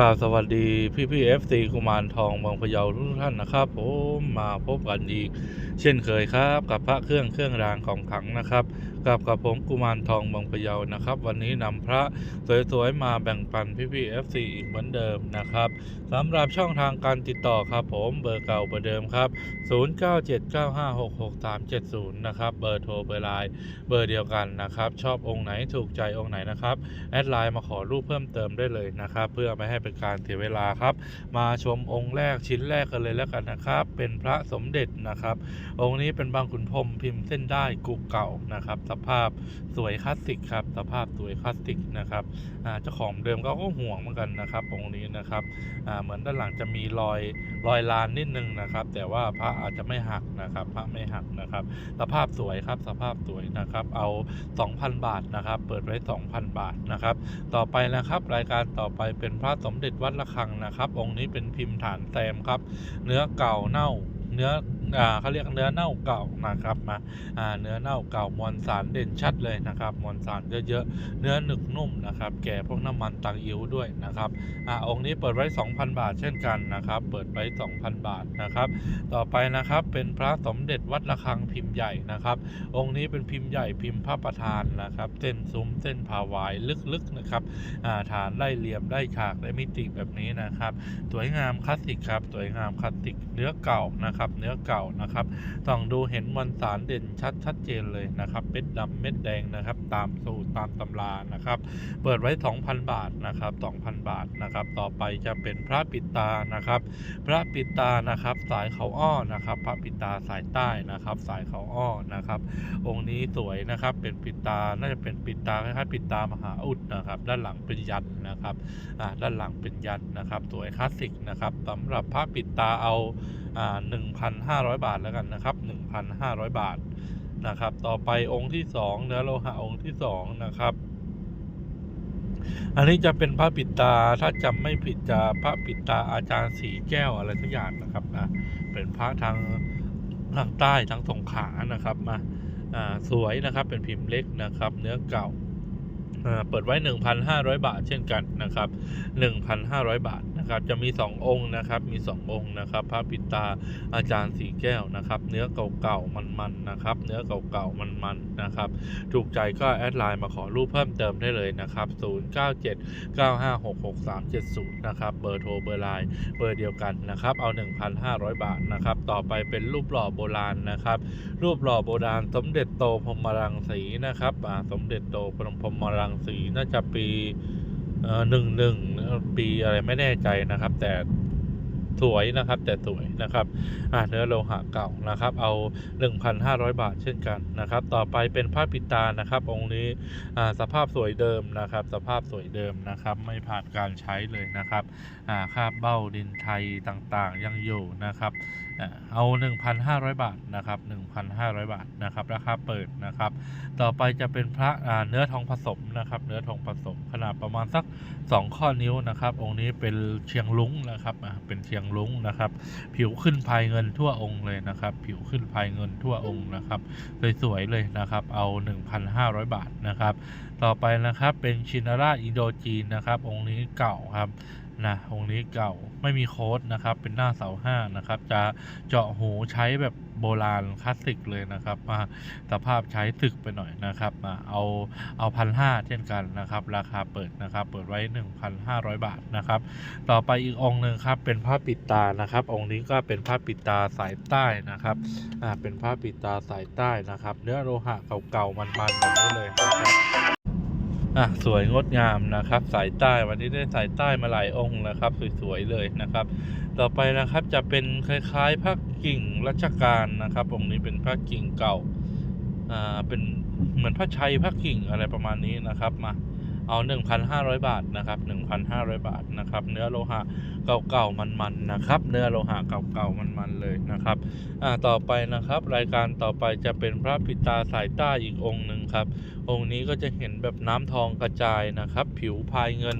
กราบสวัสดีพี่พี่เอฟซีกุมารทองบางพะเยาทุกท่านนะครับผมมาพบกันอีก เช่นเคยครับ กับพระเครื่องเครื่องรางของขลังนะครับกับกับผมกุมารทองเมืองพะเยานะครับ วันนี้นำพระสวยๆมาแบ่งปันพี่พี่เอฟซีอีกเหมือนเดิมนะครับสำหรับช่องทางการติดต่อครับผมเบอร์เก่าเบอร์เดิมครับ 0979566370 นะครับ เบอร์โทรเบอร์ไลน์เบอร์เดียวกันนะครับ ชอบองค์ไหนถูกใจองค์ไหนนะครับ แอดไลน์มาขอรูปเพิ่มเติมได้เลยนะครับ เพื่อไม่ให้เป็นการเสียเวลาครับ มาชมองค์แรกชิ้นแรกกันเลยแล้วกันนะครับ เป็นพระสมเด็จนะครับ องค์นี้เป็นบางขุนพรมพิมพ์เส้นได้กุกเก่านะครับสภาพสวยคลาสสิกครับ สภาพสวยคลาสสิกนะครับเจ้าของเดิมเขาก็ห่วงเหมือนกันนะครับองนี้นะครับเหมือนด้านหลังจะมีรอยรอยลานนิดนึงนะครับ แต่ว่าพระอาจจะไม่หักนะครับ พระไม่หักนะครับ สภาพสวยครับ สภาพสวยนะครับ เอา 2,000 บาทนะครับ เปิดไว้ 2,000 บาทนะครับ ต่อไปนะครับ รายการต่อไปเป็นพระสมเด็จวัดระฆังนะครับ องค์นี้เป็นพิมพ์ฐานแซมครับ เนื้อเก่าเน่า เนื้อ เขาเรียกเนื้อเน่าเก่านะครับมาอ่าเนื้อเน่าเก่ามวลสารเด่นชัดเลยนะครับมวลสารเยอะๆเนื้อหนึกนุ่มนะครับ แก่พวกน้ำมันตังอิ๋วด้วยนะครับอ่าองค์นี้เปิดไว้ 2,000 บาทเช่นกันนะครับ เปิดไว้ 2,000 บาทนะครับ ต่อไปนะครับเป็นพระสมเด็จวัดระฆังพิมพ์ใหญ่นะครับ องค์นี้เป็นพิมพ์ใหญ่พิมพ์พระประธานนะครับเส้นซุ้มเส้นผาวายลึกๆนะครับอ่าฐานไล่เหลี่ยมได้ฉากได้มิติแบบนี้นะครับ สวยงามคลาสสิกครับสวยงามคลาสสิกเนื้อเก่านะครับ เนื้อเก่านะครับส่องดูเห็นมวลสารเด่นชัดชัดเจนเลยนะครับเม็ดดำเม็ดแดงนะครับ ตามสูตรตามตำรานะครับ เปิดไว้ 2,000 บาทนะครับ 2,000 บาทนะครับ ต่อไปจะเป็นพระปิตานะครับ พระปิตานะครับ สายเขาอ้อนะครับ พระปิตาสายใต้นะครับ สายเขาอ้อนะครับ องค์นี้สวยนะครับ เป็นปิตาน่าจะเป็นปิตาคล้ายๆปิตามหาอุดนะครับ ด้านหลังเป็นยันนะครับอ่าด้านหลังเป็นยันนะครับ สวยคลาสสิกนะครับสำหรับพระปิตาเอา1,500 บาทแล้วกันนะครับ 1,500 บาทนะครับ ต่อไปองค์ที่สองเนื้อโลหะองค์ที่สองนะครับ อันนี้จะเป็นพระปิดตาถ้าจำไม่ผิดจะพระปิดตาอาจารย์สีแก้วอะไรสักอย่างนะครับอะเป็นพระทางทางใต้ทางสงขานะครับมาอ่าสวยนะครับเป็นพิมพ์เล็กนะครับ เนื้อเก่าอ่าเปิดไว้ 1,500 บาทเช่นกันนะครับ 1,500 บาท นะครับจะมี2องค์นะครับมี2องค์นะครับพระปิตาอาจารย์สีแก้วนะครับ เนื้อเก่าๆมันๆนะครับ เนื้อเก่าๆมันๆนะครับถูกใจก็แอดไลน์มาขอรูปเพิ่มเติมได้เลยนะครับ 097 9566370 นะครับเบอร์โทรเบอร์ไลน์เบอร์เดียวกันนะครับเอา 1,500 บาทนะครับต่อไปเป็นรูปหล่อโบราณนะครับ รูปหล่อโบราณสมเด็จโตพรมรังสีนะครับสมเด็จโตพรมรังสีน่าจะปี หนึ่งหนึ่งปีอะไรไม่แน่ใจนะครับ แต่ สวยนะครับแต่สวยนะครับเนื้อโลหะเก่านะครับ เอา 1,500 บาทเช่นกันนะครับ ต่อไปเป็นผ้าปิตานะครับ องค์นี้สภาพสวยเดิมนะครับ สภาพสวยเดิมนะครับ ไม่ผ่านการใช้เลยนะครับอ่าคาบเบ้าดินไทยต่างๆ ยังอยู่นะครับอ่าเอา 1,500 บาทนะครับ1,500 บาทนะครับราคาเปิดนะครับ ต่อไปจะเป็นพระเนื้อทองผสมนะครับ เนื้อทองผสมขนาดประมาณสัก 2 ข้อนิ้วนะครับ องค์นี้เป็นเชียงลุงนะครับเป็นเชียงลุงนะครับ ผิวขึ้นภายเงินทั่วองค์เลยนะครับ ผิวขึ้นภายเงินทั่วองค์นะครับสวยๆเลยนะครับ เอา 1,500 บาทนะครับ ต่อไปนะครับเป็นชินาราอินโดจีนนะครับ องค์นี้เก่าครับ นะองค์นี้เก่าไม่มีโค้ดนะครับ เป็นหน้าเสาห้านะครับ จะเจาะหูใช้แบบโบราณคลาสสิกเลยนะครับมาสภาพใช้ตึกไปหน่อยนะครับมาเอาเอาพันห้าเช่นกันนะครับ ราคาเปิดนะครับ เปิดไว้ 1,500 บาทนะครับ ต่อไปอีกองค์หนึ่งครับ เป็นผ้าปิดตานะครับ องค์นี้ก็เป็นผ้าปิดตาสายใต้นะครับอ่าเป็นผ้าปิดตาสายใต้นะครับ เนื้อโลหะเก่าๆมันๆแบบนี้เลยครับ อะสวยงดงามนะครับ สายใต้วันนี้ได้สายใต้มาหลายองค์นะครับ สวยๆเลยนะครับ ต่อไปนะครับจะเป็นคล้ายๆพระกิ่งรัชกาลนะครับ องค์นี้เป็นพระกิ่งเก่าอ่าเป็นเหมือนพระชัยพระกิ่งอะไรประมาณนี้นะครับมา เอา 1,500 บาทนะครับ1,500 บาทนะครับ เนื้อโลหะเก่าๆมันๆนะครับ เนื้อโลหะเก่าๆมันๆเลยนะครับอ่าต่อไปนะครับรายการต่อไปจะเป็นพระปิตาสายใต้อีกองค์หนึ่งครับ องค์นี้ก็จะเห็นแบบน้ำทองกระจายนะครับ ผิวพายเงิน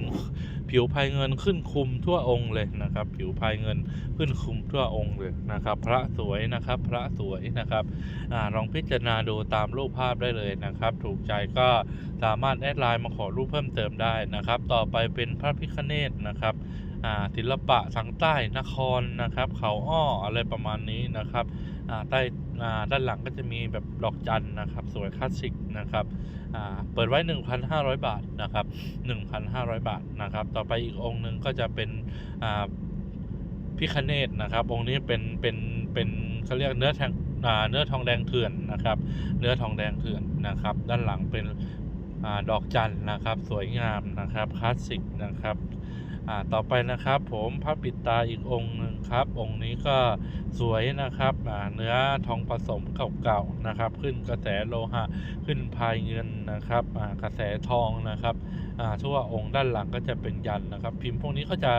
ผิวพายเงินขึ้นคุมทั่วองค์เลยนะครับ ผิวพายเงินขึ้นคุมทั่วองค์เลยนะครับ พระสวยนะครับ พระสวยนะครับอลองพิจารณาดูตามรูปภาพได้เลยนะครับ ถูกใจก็สามารถแอดไลน์มาขอรูปเพิ่มเติมได้นะครับ ต่อไปเป็นพระพิฆเนศนะครับศิลปะทางใต้นครนะครับ เขาอ้ออะไรประมาณนี้นะครับ ใต้ด้านหลังก็จะมีแบบดอกจันนะครับ สวยคลาสสิกนะครับเปิดไว้ 1,500 บาทนะครับ 1,500 บาทนะครับ ต่อไปอีกองค์หนึ่งก็จะเป็นพิคเนตนะครับ องค์นี้เป็นเป็นเป็นเขาเรียกเนื้อแทงอ่าเนื้อทองแดงเถื่อนนะครับ เนื้อทองแดงเถื่อนนะครับ ด้านหลังเป็นอดอกจันนะครับ สวยงามนะครับคลาสสิกนะครับ อ่าต่อไปนะครับผมพระปิดตาอีกองค์หนึ่งครับ องค์นี้ก็สวยนะครับอ่าเนื้อทองผสมเก่าๆนะครับ ขึ้นกระแสโลหะขึ้นพายเงินนะครับอ่ากระแสทองนะครับอ่าทั่วองค์ด้านหลังก็จะเป็นยันนะครับ พิมพ์พวกนี้เขาจะ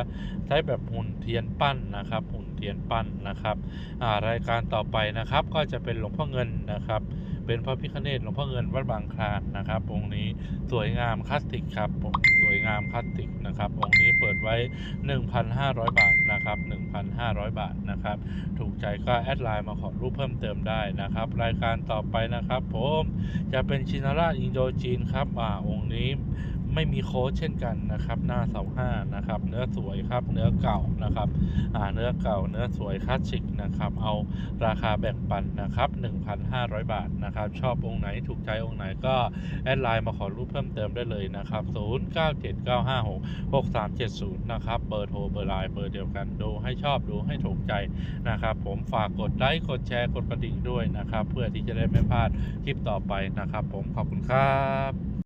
ใช้แบบหุ่นเทียนปั้นนะครับ หุ่นเทียนปั้นนะครับอ่ารายการต่อไปนะครับก็จะเป็นหลวงพ่อเงินนะครับ เป็นพระพิฆเนศหลวงพ่อเงินวัดบางคลานนะครับองค์นี้สวยงามคลาสสิกครับผมสวยงามคลาสสิกนะครับองค์นี้เปิดไว้ 1,500 บาทนะครับ 1,500 บาทนะครับ ถูกใจก็แอดไลน์มาขอรูปเพิ่มเติมได้นะครับ รายการต่อไปนะครับ ผมจะเป็นชินาราชอินโดจีนครับอ่าองค์นี้ ไม่มีโค้ดเช่นกันนะครับ หน้าเสาห้านะครับ เนื้อสวยครับ เนื้อเก่านะครับอ่าเนื้อเก่า เนื้อสวยคลาสสิกนะครับ เอาราคาแบ่งปันนะครับ 1,500 บาทนะครับ ชอบองค์ไหนถูกใจองค์ไหนก็แอดไลน์มาขอรูปเพิ่มเติมได้เลยนะครับ 0979566370 นะครับ เบอร์โทรเบอร์ไลน์เบอร์เดียวกันดูให้ชอบดูให้ถูกใจนะครับ ผมฝากกดไลค์กดแชร์กดกระดิ่งด้วยนะครับ เพื่อที่จะได้ไม่พลาดคลิปต่อไปนะครับ ผมขอบคุณครับ